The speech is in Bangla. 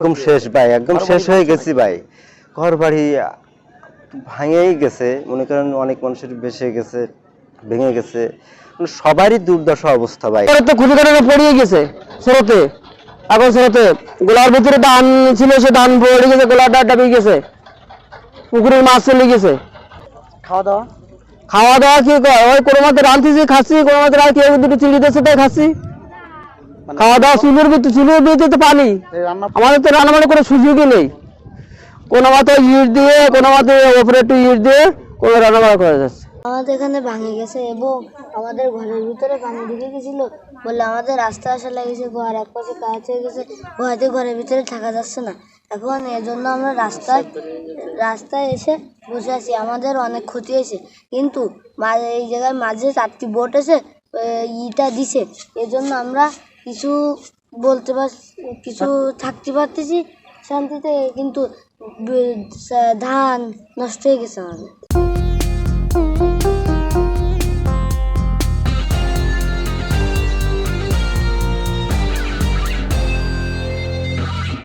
একদম শেষ ভাই একদম শেষ হয়ে গেছি ভাই। ঘর বাড়ি ভাঙেই গেছে মনে করেন অনেক মানুষের বেসে গেছে ভেঙে গেছে। মানে সবারই দুর্দশা অবস্থা ভাই। তো খুবই কারণে পড়িয়ে গেছে স্রোতে। এখন স্রোতে। গোলার ভিতরে ধান ছিল সে ধান পড়ে গেছে গোলার ডাট ডাবিয়ে গেছে। পুকুরের মাছ চলে গেছে। খাওয়া দাওয়া? খাওয়া দাওয়া কি কর ওই কোনো মতে রাঁধতেছি খাচ্ছি কোনো মতে রাত কেউ দুটো চিংড়ি দিচ্ছে তাই খাচ্ছি। খাওয়া দাওয়া চুলের ভিতরে চুলের ভিতরে তো পানি। আমাদের তো রান্না বান্না করে সুযোগই নেই। কোনো মতে ইট দিয়ে কোনো মতে ওপরে একটু ইট দিয়ে কোনো রান্না বান্না করা যাচ্ছে। আমাদের এখানে ভাঙে গেছে এবং আমাদের ঘরের ভিতরে পানি ঢুকে গেছিল। বলে আমাদের রাস্তা আসা লেগেছে ঘর এক পাশে কাজ হয়ে গেছে ভয়তে ঘরের ভিতরে থাকা যাচ্ছে না। এখন এজন্য আমরা রাস্তায় রাস্তায় এসে বসে আছি। আমাদের অনেক ক্ষতি হয়েছে। কিন্তু এই জায়গায় মাঝে চারটি বোট এসে ইটা দিছে। এজন্য আমরা কিছু বলতে পার কিছু থাকতে পারতেছি শান্তিতে কিন্তু ধান নষ্ট হয়ে গেছে আমাদের।